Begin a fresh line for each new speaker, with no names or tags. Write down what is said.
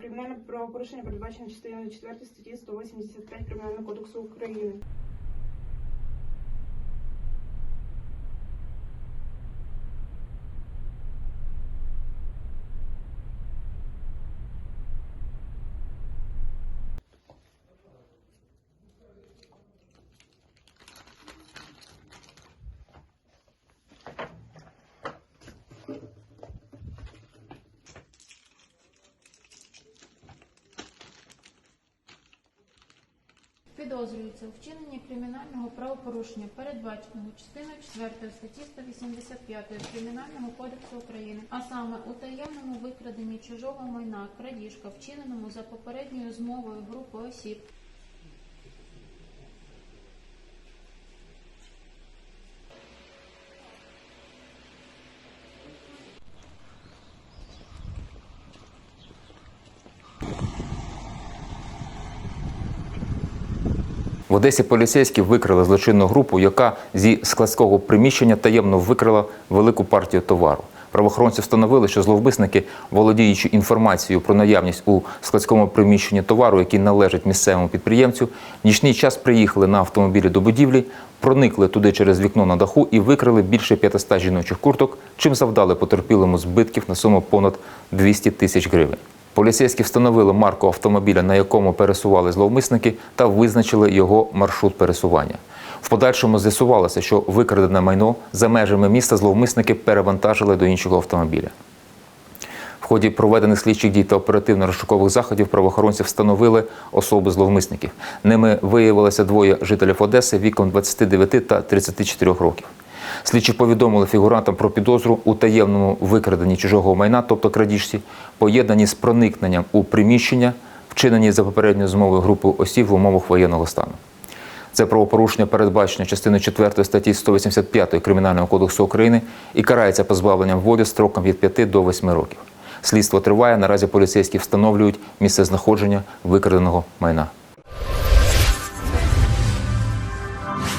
Кримінальне правопорушення передбачено частиною 4 статті 185 Кримінального кодексу України.
Підозрюється у вчиненні кримінального правопорушення, передбаченого частиною 4 статті 185 Кримінального кодексу України, а саме у таємному викраденні чужого майна, крадіжка, вчиненому за попередньою змовою групи осіб,
В Одесі поліцейські викрили злочинну групу, яка зі складського приміщення таємно викрила велику партію товару. Правоохоронці встановили, що зловмисники, володіючи інформацією про наявність у складському приміщенні товару, який належить місцевому підприємцю, нічний час приїхали на автомобілі до будівлі, проникли туди через вікно на даху і викрили більше 500 жіночих курток, чим завдали потерпілому збитків на суму понад 200 тисяч гривень. Поліцейські встановили марку автомобіля, на якому пересували зловмисники, та визначили його маршрут пересування. В подальшому з'ясувалося, що викрадене майно за межами міста зловмисники перевантажили до іншого автомобіля. В ході проведених слідчих дій та оперативно-розшукових заходів правоохоронці встановили особи зловмисників. Ними виявилося двоє жителів Одеси віком 29 та 34 років. Слідчі повідомили фігурантам про підозру у таємному викраденні чужого майна, тобто крадіжці, поєднані з проникненням у приміщення, вчинені за попередньою змовою групи осіб в умовах воєнного стану. Це правопорушення передбачено частиною 4 статті 185 Кримінального кодексу України і карається позбавленням волі строком від 5 до 8 років. Слідство триває. Наразі поліцейські встановлюють місце знаходження викраденого майна.